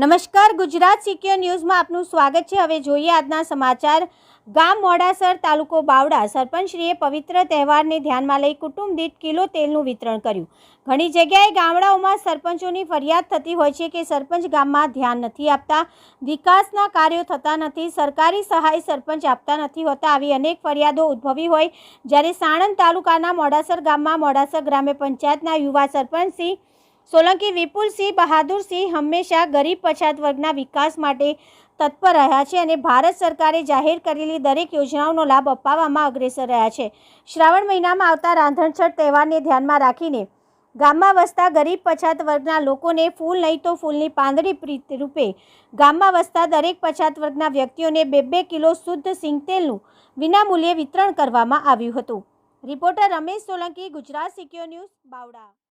નમસ્કાર, ગુજરાત સિક્યોર ન્યૂઝમાં આપનું સ્વાગત છે. હવે જોઈએ આજના સમાચાર. ગામ મોડાસર તાલુકો બાવડા સરપંચશ્રીએ પવિત્ર તહેવારને ધ્યાનમાં લઈ કુટુંબ દીઠ કિલો તેલનું વિતરણ કર્યું. ઘણી જગ્યાએ ગામડાઓમાં સરપંચોની ફરિયાદ થતી હોય છે કે સરપંચ ગામમાં ધ્યાન નથી આપતા, વિકાસના કાર્યો થતા નથી, સરકારી સહાય સરપંચ આપતા નથી હોતા આવી અનેક ફરિયાદો ઉદ્ભવી હોય. જ્યારે સાણંદ તાલુકાના મોડાસર ગામમાં મોડાસર ગ્રામ્ય પંચાયતના યુવા સરપંચશ્રી સોલંકી વિપુલસિંહ બહાદુરસિંહ હંમેશા ગરીબ પછાત વર્ગના વિકાસ માટે તત્પર રહ્યા છે અને ભારત સરકારે જાહેર કરેલી દરેક યોજનાઓનો લાભ અપાવવામાં અગ્રેસર રહ્યા છે. શ્રાવણ મહિનામાં આવતા રાંધણછઠ તહેવારને ધ્યાનમાં રાખીને ગામમાં વસતા ગરીબ પછાત વર્ગના લોકોને ફૂલ નહીં તો ફૂલની પાંદડી રૂપે ગામમાં વસતા દરેક પછાત વર્ગના વ્યક્તિઓને બે બે કિલો શુદ્ધ સિંગતેલનું વિનામૂલ્યે વિતરણ કરવામાં આવ્યું હતું. Reporter Ramesh Solanki, Gujarat secure news, Bavda.